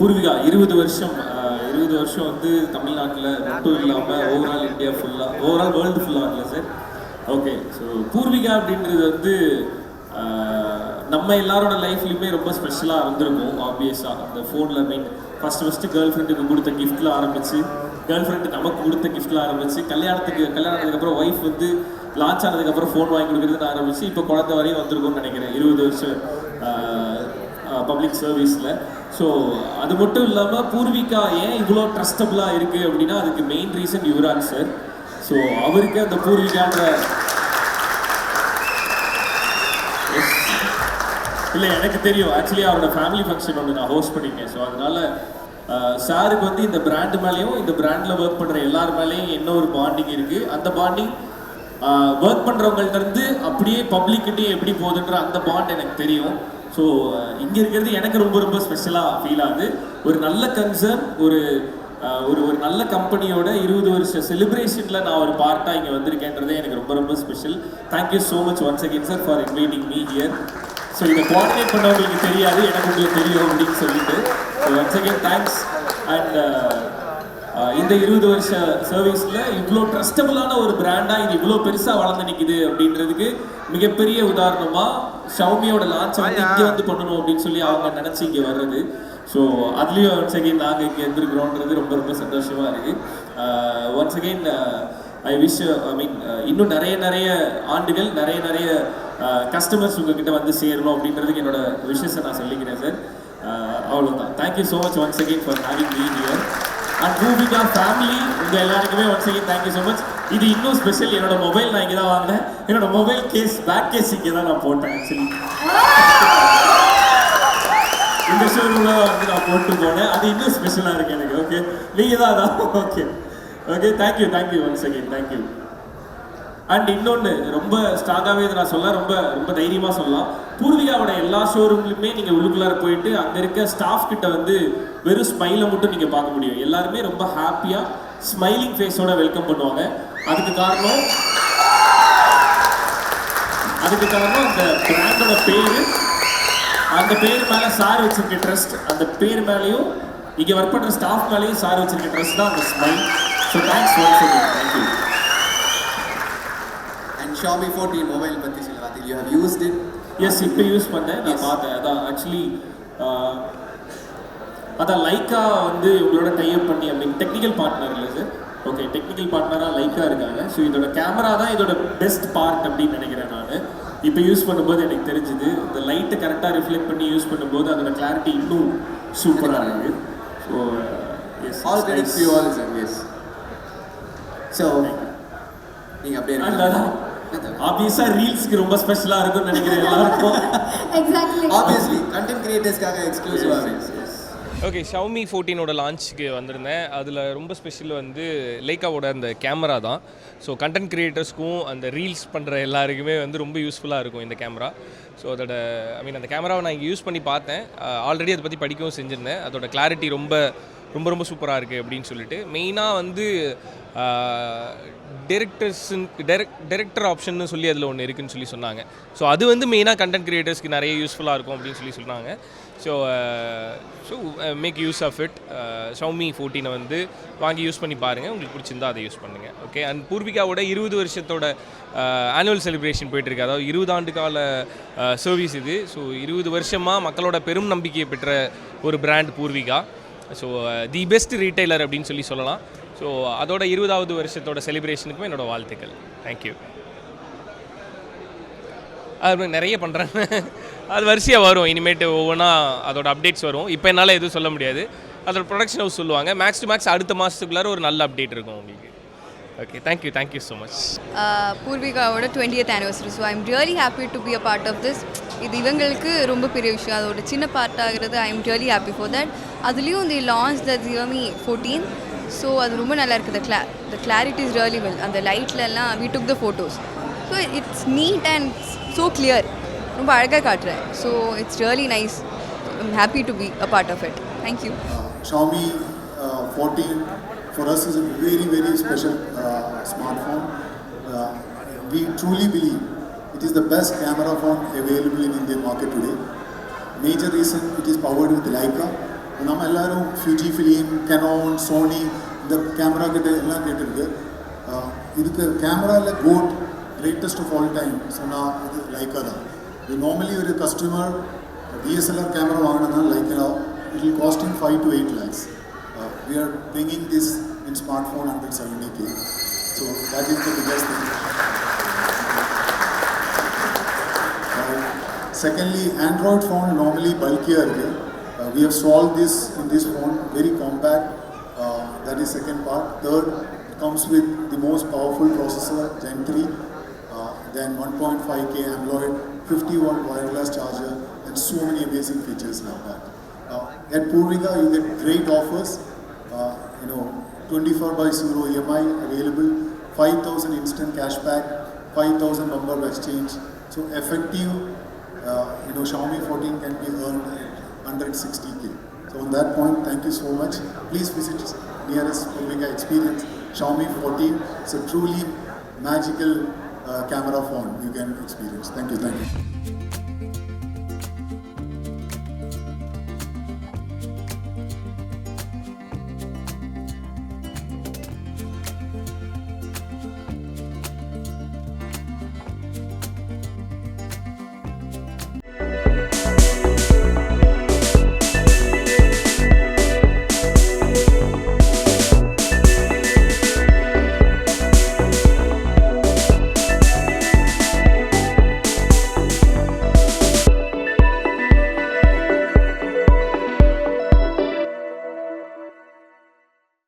பூர்விகா இருபது வருஷம் இருபது வருஷம் வந்து தமிழ்நாட்டில் மட்டும் இல்லாமல் ஓவரால் இந்தியா ஃபுல்லாக ஓவரால் வேர்ல்டு ஃபுல்லாக இல்லை சார் ஓகே ஸோ பூர்விகா அப்படின்றது வந்து நம்ம எல்லாரோட லைஃப்லையுமே ரொம்ப ஸ்பெஷலாக இருந்திருக்கும் ஆப்வியஸாக அந்த ஃபோனில் மீன் ஃபஸ்ட்டு ஃபஸ்ட்டு கேர்ள் ஃப்ரெண்டுக்கு கொடுத்த கிஃப்ட்டில் ஆரம்பிச்சு கேர்ள் ஃப்ரெண்டு நமக்கு கொடுத்த கிஃப்ட்டில் ஆரம்பிச்சு கல்யாணத்துக்கு கல்யாணத்துக்கு அப்புறம் ஒய்ஃப் வந்து லான்ச் ஆனதுக்கப்புறம் ஃபோன் வாங்கி கொடுக்குறதுன்னு ஆரம்பிச்சு இப்போ குழந்தை வரையும் வந்திருக்கும்னு நினைக்கிறேன். இருபது வருஷம். பப்ளிக் சர்வீஸில் ஸோ அது மட்டும் இல்லாமல் பூர்விகா ஏன் இவ்வளோ ட்ரஸ்டபுளாக இருக்குது அப்படின்னா அதுக்கு main reason Yuvraj sir so அவருக்கு அந்த பூர்விகான்ற இல்லை எனக்கு தெரியும். ஆக்சுவலி அவரோட ஃபேமிலி ஃபங்க்ஷன் ஒன்று நான் ஹோஸ்ட் பண்ணியிருக்கேன் ஸோ அதனால சாருக்கு வந்து இந்த பிராண்ட் மேலேயும் இந்த பிராண்டில் ஒர்க் பண்ணுற எல்லார் மேலேயும் என்ன ஒரு பாண்டிங் இருக்குது அந்த பாண்டிங் ஒர்க் பண்ணுறவங்கள்ட்ட இருந்து அப்படியே பப்ளிக்கிட்டே எப்படி போகுதுன்ற அந்த பாண்ட் எனக்கு தெரியும். ஸோ இங்கே இருக்கிறது எனக்கு ரொம்ப ரொம்ப ஸ்பெஷலாக ஃபீல் ஆகுது. ஒரு நல்ல கன்சர்ன் ஒரு ஒரு ஒரு நல்ல கம்பெனியோட இருபது வருஷ செலிப்ரேஷனில் நான் ஒரு பார்ட்டாக இங்கே வந்திருக்கேன்றதே எனக்கு ரொம்ப ரொம்ப special thank you so much once again sir for inviting me here so இதை கோஆர்டினேட் பண்ணவங்களுக்கு தெரியாது எனக்கு உங்களுக்கு தெரியும் அப்படின்னு சொல்லிட்டு. So once again thanks and இந்த இருபது வருஷ சர்வீஸில் இவ்வளோ ட்ரஸ்டபுளான ஒரு பிராண்டாக இது இவ்வளோ பெருசாக வளர்ந்து நிற்குது அப்படின்றதுக்கு மிகப்பெரிய உதாரணமாக ஷவுமியோட லான்ச் வந்து இங்கே வந்து பண்ணணும் அப்படின்னு சொல்லி அவங்க நினச்சி இங்கே வர்றது. ஸோ அதுலேயும் ஒன்ஸ் அகெயின் நாங்கள் இங்கே இருந்திருக்கிறோன்றது ரொம்ப ரொம்ப சந்தோஷமாக இருக்குது once again I wish I mean இன்னும் நிறைய நிறைய ஆண்டுகள் நிறைய நிறைய கஸ்டமர்ஸ் உங்ககிட்ட வந்து சேரணும் அப்படின்றதுக்கு என்னோட விஷயத்தை நான் சொல்லிக்கிறேன் சார் அவ்வளோதான் thank you so much once again for having me here and Poorvika family உங்கள் எல்லாருக்குமே once again thank you so much இது இன்னும் ஸ்பெஷல் என்னோட மொபைல் நான் இங்கே தான் வாங்கினேன். என்னோட மொபைல் கேஸ் பேக் கேஸ் இங்கே தான் நான் போட்டேன் ஆக்சுவலி இந்த ஷோரூமில் வந்து நான் போட்டு போனேன். அது இன்னும் ஸ்பெஷலாக இருக்கு எனக்கு ஓகே நீங்கள் தான் அதான் okay okay thank you thank you once again thank you and இன்னொன்று ரொம்ப ஸ்ட்ராங்காகவே இதை நான் சொல்ல ரொம்ப ரொம்ப தைரியமாக சொல்லலாம். பூர்விகாவோட எல்லா ஷோரூம்லையுமே நீங்கள் உள்ளுக்குள்ளார போயிட்டு அங்கே இருக்க ஸ்டாஃப் கிட்ட வந்து வெறும் ஸ்மைலை மட்டும் நீங்கள் பார்க்க முடியும். எல்லாருமே ரொம்ப ஹாப்பியாக ஸ்மைலிங் ஃபேஸோட வெல்கம் பண்ணுவாங்க. அதுக்கு காரணம் அதுக்கு காரணம் அந்த பிராண்டோட பேர். அந்த பேர் மேலே சார் வச்சிருக்க ட்ரஸ்ட் அந்த பேர் மேலேயும் இங்கே ஒர்க் பண்ணுற ஸ்டாஃப் மேலேயும் சார் வச்சிருக்க ட்ரஸ்ட் தான் அந்த smile so thanks once again thank you and Xiaomi forty mobile பற்றி சில you have used it as இப்போ யூஸ் பண்ணேன். நான் பார்த்தேன். அதான் ஆக்சுவலி அதான் லைக்கா வந்து உங்களோட டைப் பண்ணி அப்படின்னு டெக்னிக்கல் பார்ட்னர் இல்லை சார் ஓகே டெக்னிக்கல் பார்ட்னராக லைக்கா இருக்காங்க. ஸோ இதோட கேமரா தான் இதோட பெஸ்ட் பார்ட் அப்படின்னு நினைக்கிறேன் நான். இப்போ யூஸ் பண்ணும்போது எனக்கு தெரிஞ்சுது இந்த லைட்டை கரெக்டாக ரிஃப்ளெக்ட் பண்ணி யூஸ் பண்ணும்போது அதோட கிளாரிட்டி இன்னும் சூப்பராக இருக்குது so yes all credits you all sir yes so நீங்கள் அப்படியே அதான் ஆப்வியஸாக ரீல்ஸ்க்கு ரொம்ப ஸ்பெஷலாக இருக்கும்னு நினைக்கிறேன் எல்லாருக்கும். எக்ஸாக்ட்லி ஆப்வியஸ்லி கண்டென்ட் கிரியேட்டர்ஸ்க்காக எக்ஸ்க்ளூசிவாக ஓகே ஷவுமி ஃபோர்டீனோட லான்ச்சுக்கு வந்திருந்தேன். அதில் ரொம்ப ஸ்பெஷல் வந்து லைக்காவோட அந்த கேமரா தான். ஸோ கண்டென்ட் க்ரியேட்டர்ஸ்க்கும் அந்த ரீல்ஸ் பண்ணுற எல்லாருக்குமே வந்து ரொம்ப யூஸ்ஃபுல்லாக இருக்கும் இந்த கேமரா ஸோ அதோட ஐ மீன் அந்த கேமராவை நான் இங்கே யூஸ் பண்ணி பார்த்தேன். ஆல்ரெடி அதை பற்றி படிக்கவும் செஞ்சுருந்தேன். அதோட கிளாரிட்டி ரொம்ப ரொம்ப ரொம்ப சூப்பராக இருக்குது அப்படின்னு சொல்லிட்டு. மெயினாக வந்து டேரக்டர்ஸுன் டேரக்ட் டேரக்டர் ஆப்ஷன் சொல்லி அதில் ஒன்று இருக்குன்னு சொல்லி சொன்னாங்க. ஸோ அது வந்து மெயினாக கண்டென்ட் கிரியேட்டர்ஸ்க்கு நிறைய யூஸ்ஃபுல்லாக இருக்கும் அப்படின்னு சொல்லி சொன்னாங்க. So so make use of it Xiaomi ஃபோர்டீனை வந்து வாங்கி யூஸ் பண்ணி பாருங்கள் உங்களுக்கு பிடிச்சிருந்தா அதை யூஸ் பண்ணுங்கள் ஓகே அண்ட் பூர்விகாவோட இருபது வருஷத்தோட ஆனுவல் செலிப்ரேஷன் போயிட்டுருக்கு. அதாவது இருபது ஆண்டு கால சர்வீஸ் இது. ஸோ இருபது வருஷமாக மக்களோட பெரும் நம்பிக்கையை பெற்ற ஒரு brand Poorvika. So the best retailer அப்படின்னு சொல்லி சொல்லலாம். ஸோ அதோட இருபதாவது வருஷத்தோட செலிப்ரேஷனுக்கும் என்னோட வாழ்த்துக்கள். தேங்க்யூ அது நிறைய பண்ணுறேன் அது வரிசையாக வரும். இனிமேட்டு ஒவ்வொன்றா அதோட அப்டேட்ஸ் வரும். இப்போ என்னால் எதுவும் சொல்ல முடியாது. அதோட ப்ரொடக்ஷன் ஹவுஸ் சொல்லுவாங்க. மேக்ஸ் டு மேக்ஸ் அடுத்த மாதத்துக்குள்ளார ஒரு நல்ல அப்டேட் இருக்கும் உங்களுக்கு. Okay thank you thank you so much பூர்விகாவோட twentieth anniversary so I'm really happy to be a part of this இது இவங்களுக்கு ரொம்ப பெரிய விஷயம். அதோட சின்ன பார்ட் ஆகிறது I am really happy for that அதுலேயும் the launch the Xiaomi fourteen so அது ரொம்ப நல்லா இருக்குது. த கிளா the clarity is really well அந்த லைட்லலாம் we took the photos so it's neat and so clear ரொம்ப அழகாக காட்டுறேன் so it's really nice I'm happy to be a part of it thank you Xiaomi uh, 14 for us is a very very special uh, smartphone. Uh, we truly believe it is the best camera phone available in Indian market today. Major reason it is powered with Leica நம்ம எல்லாரும் Fuji film Canon Sony இந்த camera கிட்ட எல்லாம் கேட்டிருக்கு ஆஹ் இதுக்கு கேமராவில் GOAT greatest of all time சொன்னால் இது லைக்கா தான் இது நார்மலி ஒரு கஸ்டமர் டிஎஸ்எல்ஆர் கேமரா வாங்கினா Leica it will costing five to eight lakhs we are bringing this in smartphone 170K. So that is the biggest thing. Secondly, Android phone normally bulkier. Okay? Uh, we have solved this in this phone, very compact. Uh, that is second part. Third, it comes with the most powerful processor, Gen 3, uh, then 1.5K AMOLED, 50 watt wireless charger, and so many amazing features like that. Uh, at Purvika, you get great offers uh, you know, 24 by 0 EMI available, 5,000 instant cashback, 5,000 number exchange. So effective, uh, you know, Xiaomi 14 can be earned at 160k. So on that point, thank you so much. Please visit nearest Purvika experience. Xiaomi 14 It's a truly magical uh, camera phone you can experience. Thank you, thank you.